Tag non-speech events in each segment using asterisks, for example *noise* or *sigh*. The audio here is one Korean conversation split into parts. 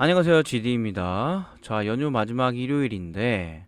안녕하세요 GD입니다. 자 연휴 마지막 일요일인데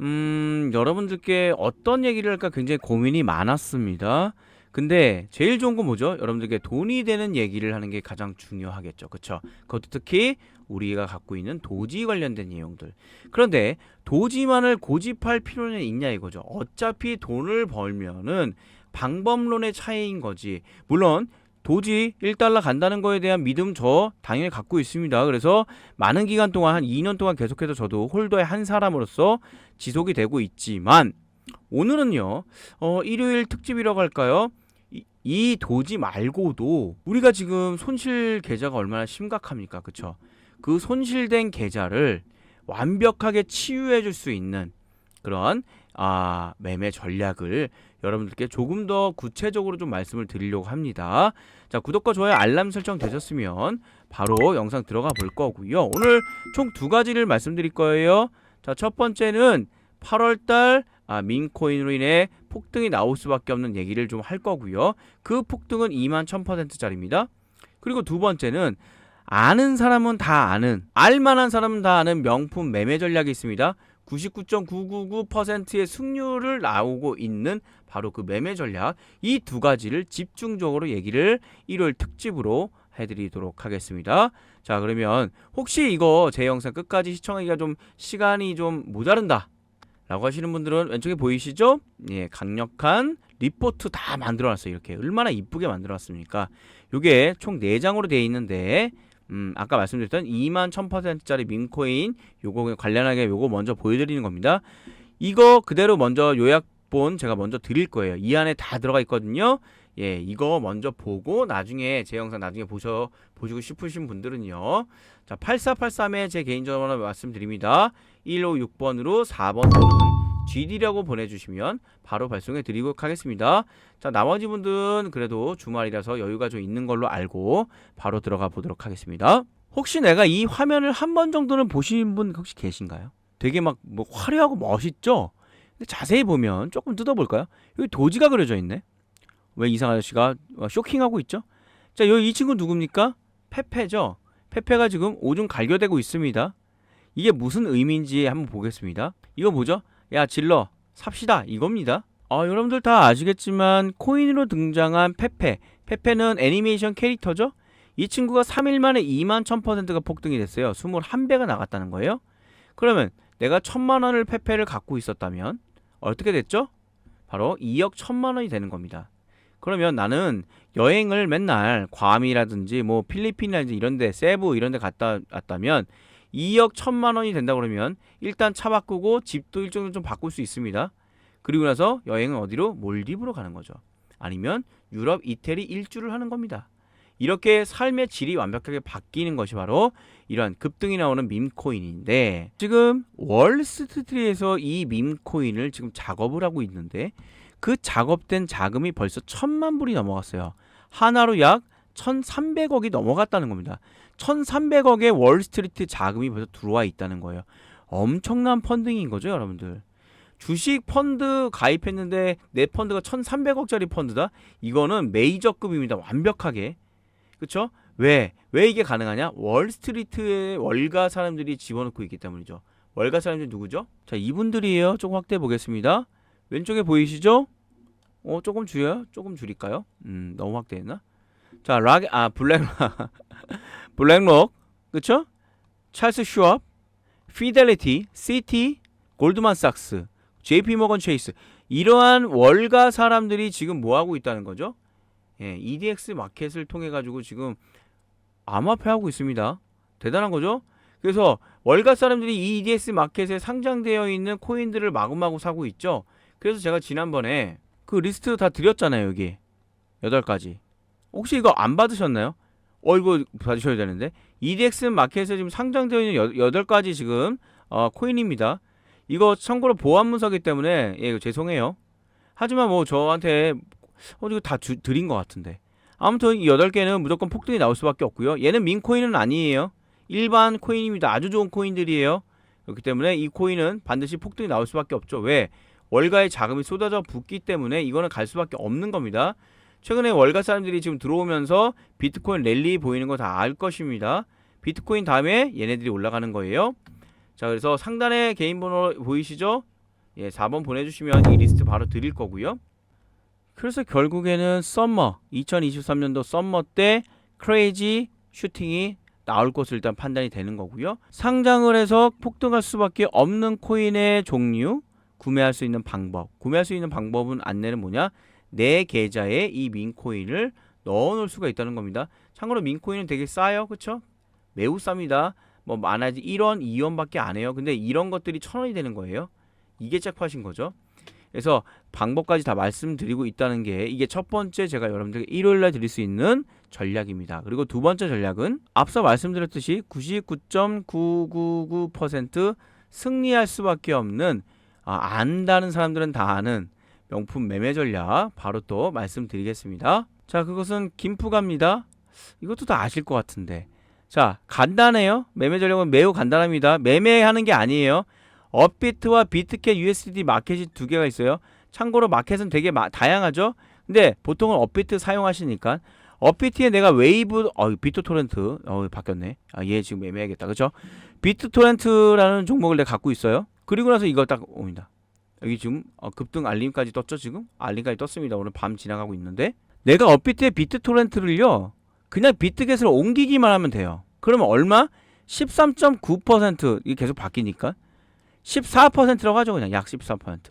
음 여러분들께 어떤 얘기를 할까 굉장히 고민이 많았습니다 근데 제일 좋은 건 뭐죠? 여러분들께 돈이 되는 얘기를 하는 게 가장 중요하겠죠 그쵸? 그것도 특히 우리가 갖고 있는 도지 관련된 내용들 그런데 도지만을 고집할 필요는 있냐 이거죠 어차피 돈을 벌면은 방법론의 차이인 거지 물론 도지 1달러 간다는 거에 대한 믿음 저 당연히 갖고 있습니다. 그래서 많은 기간 동안 한 2년 동안 계속해서 저도 홀더의 한 사람으로서 지속이 되고 있지만 오늘은요. 어 일요일 특집이라고 할까요? 이, 이 도지 말고도 우리가 지금 손실 계좌가 얼마나 심각합니까? 그쵸? 그 손실된 계좌를 완벽하게 치유해 줄 수 있는 그런 아, 매매 전략을 여러분들께 조금 더 구체적으로 좀 말씀을 드리려고 합니다. 자, 구독과 좋아요, 알람 설정 되셨으면 바로 영상 들어가 볼 거고요. 오늘 총 두 가지를 말씀드릴 거예요. 자, 첫 번째는 8월 달 아, 민코인으로 인해 폭등이 나올 수밖에 없는 얘기를 좀 할 거고요. 그 폭등은 2만 1000%짜리입니다. 그리고 두 번째는 아는 사람은 다 아는, 알만한 사람은 다 아는 명품 매매 전략이 있습니다. 99.999%의 승률을 나오고 있는 바로 그 매매 전략 이 두 가지를 집중적으로 얘기를 일요일 특집으로 해드리도록 하겠습니다. 자 그러면 혹시 이거 제 영상 끝까지 시청하기가 좀 시간이 좀 모자른다 라고 하시는 분들은 왼쪽에 보이시죠? 예, 강력한 리포트 다 만들어 놨어요. 이렇게 얼마나 이쁘게 만들어 놨습니까? 요게 총 4장으로 되어 있는데 음, 아까 말씀드렸던 2만 1000%짜리 민코인 요거 관련하게 요거 먼저 보여드리는 겁니다. 이거 그대로 먼저 요약본 제가 먼저 드릴 거예요. 이 안에 다 들어가 있거든요. 예, 이거 먼저 보고 나중에 제 영상 나중에 보셔 보시고 싶으신 분들은요. 자, 8483에 제 개인 전화 말씀드립니다. 156번으로 4번 또는 GD라고 보내주시면 바로 발송해 드리도록 하겠습니다. 자, 나머지 분들은 그래도 주말이라서 여유가 좀 있는 걸로 알고 바로 들어가 보도록 하겠습니다. 혹시 내가 이 화면을 한 번 정도는 보신 분 혹시 계신가요? 되게 막 뭐 화려하고 멋있죠? 근데 자세히 보면 조금 뜯어볼까요? 여기 도지가 그려져 있네. 왜 이상 아저씨가 쇼킹하고 있죠? 자, 여기 이 친구 누굽니까? 페페죠? 페페가 지금 오줌 갈겨대고 있습니다. 이게 무슨 의미인지 한번 보겠습니다. 이거 뭐죠? 야 질러 삽시다 이겁니다. 아 여러분들 다 아시겠지만 코인으로 등장한 페페 페페는 애니메이션 캐릭터죠. 이 친구가 3일 만에 2만 1000%가 폭등이 됐어요. 21배가 나갔다는 거예요. 그러면 내가 1000만 원을 페페를 갖고 있었다면 어떻게 됐죠? 바로 2억 1000만 원이 되는 겁니다. 그러면 나는 여행을 맨날 괌이라든지 뭐 필리핀이라든지 이런 데 세부 이런 데 갔다 왔다면 2억 1000만 원이 된다 그러면 일단 차 바꾸고 집도 일정도 좀 바꿀 수 있습니다. 그리고 나서 여행은 어디로? 몰디브로 가는 거죠. 아니면 유럽, 이태리 일주를 하는 겁니다. 이렇게 삶의 질이 완벽하게 바뀌는 것이 바로 이런 급등이 나오는 밈코인인데 지금 월스트리트에서 이 밈코인을 지금 작업을 하고 있는데 그 작업된 자금이 벌써 천만 불이 넘어갔어요. 하나로 약 1,300억이 넘어갔다는 겁니다. 1,300억의 월스트리트 자금이 벌써 들어와 있다는 거예요. 엄청난 펀딩인 거죠, 여러분들. 주식 펀드 가입했는데 내 펀드가 1,300억짜리 펀드다? 이거는 메이저급입니다. 완벽하게. 그쵸? 왜? 왜 이게 가능하냐? 월스트리트에 월가 사람들이 집어넣고 있기 때문이죠. 월가 사람들이 누구죠? 자, 이분들이에요. 조금 확대해 보겠습니다. 왼쪽에 보이시죠? 어, 조금 줄여요? 조금 줄일까요? 음, 너무 확대했나? 자, 락, 아, 블랙, *laughs* 블랙록, 그쵸? 찰스 슈업, 피델리티, 시티, 골드만삭스, JP 모건 체이스 이러한 월가 사람들이 지금 뭐 하고 있다는 거죠? 예, EDX 마켓을 통해 가지고 지금 암호화폐하고 있습니다. 대단한 거죠? 그래서 월가 사람들이 이 EDX 마켓에 상장되어 있는 코인들을 마구마구 사고 있죠. 그래서 제가 지난번에 그 리스트 다 드렸잖아요, 여기. 여덟 가지. 혹시 이거 안 받으셨나요? 어 이거 받으셔야 되는데 EDX 마켓에 지금 상장되어 있는 여, 여덟 가지 지금 어, 코인입니다. 이거 참고로 보안 문서기 때문에 예, 죄송해요. 하지만 뭐 저한테 어 이거 다 주, 드린 것 같은데. 아무튼 이 여덟 개는 무조건 폭등이 나올 수밖에 없고요. 얘는 민 코인은 아니에요. 일반 코인입니다. 아주 좋은 코인들이에요. 그렇기 때문에 이 코인은 반드시 폭등이 나올 수밖에 없죠. 왜? 월가의 자금이 쏟아져 붓기 때문에 이거는 갈 수밖에 없는 겁니다. 최근에 월가 사람들이 지금 들어오면서 비트코인 랠리 보이는 거 다 알 것입니다. 비트코인 다음에 얘네들이 올라가는 거예요. 자, 그래서 상단에 개인 번호 보이시죠? 예, 4번 보내주시면 이 리스트 바로 드릴 거고요. 그래서 결국에는 썸머 2023년도 썸머 때 크레이지 슈팅이 나올 것으로 일단 판단이 되는 거고요. 상장을 해서 폭등할 수밖에 없는 코인의 종류, 구매할 수 있는 방법. 구매할 수 있는 방법은 안내는 뭐냐? 내 계좌에 이 민코인을 넣어 놓을 수가 있다는 겁니다. 참고로 민코인은 되게 싸요. 그쵸? 매우 쌉니다. 뭐 많아지 1원, 2원밖에 안 해요. 근데 이런 것들이 1000원이 되는 거예요. 이게 잭팟인 거죠. 그래서 방법까지 다 말씀드리고 있다는 게 이게 첫 번째 제가 여러분들께 일요일 날 드릴 수 있는 전략입니다. 그리고 두 번째 전략은 앞서 말씀드렸듯이 99.999% 승리할 수밖에 없는 아, 안다는 사람들은 다 아는 명품 매매 전략 바로 또 말씀드리겠습니다. 자, 그것은 김프갑니다. 이것도 다 아실 것 같은데. 자, 간단해요. 매매 전략은 매우 간단합니다. 매매하는 게 아니에요. 업비트와 비트캣 USDT 마켓이 두 개가 있어요. 참고로 마켓은 되게 마, 다양하죠. 근데 보통은 업비트 사용하시니까 업비트에 내가 웨이브 어 비트 토렌트 어 바뀌었네. 아 얘 지금 매매하겠다. 그죠? 비트 토렌트라는 종목을 내가 갖고 있어요. 그리고 나서 이거 딱 옵니다. 여기 지금 어, 급등 알림까지 떴죠 지금? 알림까지 떴습니다. 오늘 밤 지나가고 있는데 내가 업비트에 비트 토렌트를요. 그냥 비트겟으로 옮기기만 하면 돼요. 그러면 얼마? 13.9% 이게 계속 바뀌니까 14%라고 하죠 그냥 약 14%.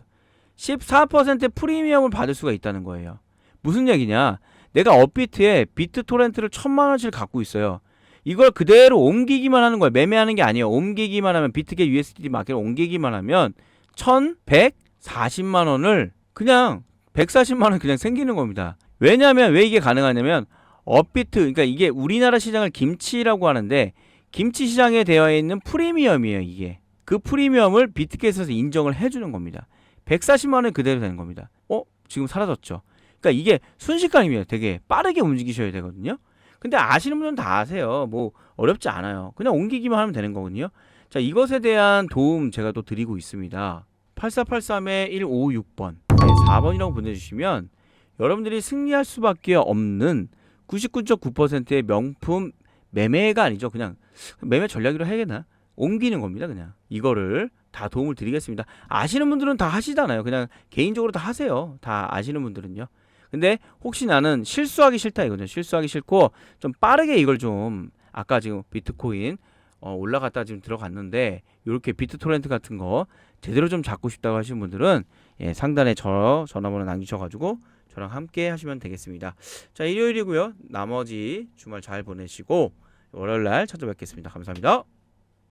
14%의 프리미엄을 받을 수가 있다는 거예요. 무슨 얘기냐? 내가 업비트에 비트 토렌트를 천만 원씩 갖고 있어요. 이걸 그대로 옮기기만 하는 거예요. 매매하는 게 아니에요. 옮기기만 하면 비트겟 USDT 마켓 옮기기만 하면 1,140만 원을 그냥 140만 원 그냥 생기는 겁니다. 왜냐하면 왜 이게 가능하냐면 업비트 그러니까 이게 우리나라 시장을 김치라고 하는데 김치 시장에 되어 있는 프리미엄이에요, 이게. 그 프리미엄을 비트겟에서 인정을 해주는 겁니다. 140만 원이 그대로 되는 겁니다. 어? 지금 사라졌죠. 그러니까 이게 순식간입니다. 되게 빠르게 움직이셔야 되거든요. 근데 아시는 분은 다 아세요. 뭐 어렵지 않아요. 그냥 옮기기만 하면 되는 거거든요. 자, 이것에 대한 도움 제가 또 드리고 있습니다. 8483에 156번, 네, 4번이라고 보내주시면 여러분들이 승리할 수밖에 없는 99.9%의 명품 매매가 아니죠. 그냥 매매 전략이라고 해야겠나? 옮기는 겁니다. 그냥 이거를 다 도움을 드리겠습니다. 아시는 분들은 다 하시잖아요. 그냥 개인적으로 다 하세요. 다 아시는 분들은요. 근데 혹시 나는 실수하기 싫다 이거죠. 실수하기 싫고 좀 빠르게 이걸 좀 아까 지금 비트코인 어, 올라갔다 지금 들어갔는데 이렇게 비트토렌트 같은 거 제대로 좀 잡고 싶다고 하시는 분들은 예, 상단에 저 전화번호 남기셔가지고 저랑 함께 하시면 되겠습니다. 자 일요일이고요. 나머지 주말 잘 보내시고 월요일 날 찾아뵙겠습니다. 감사합니다.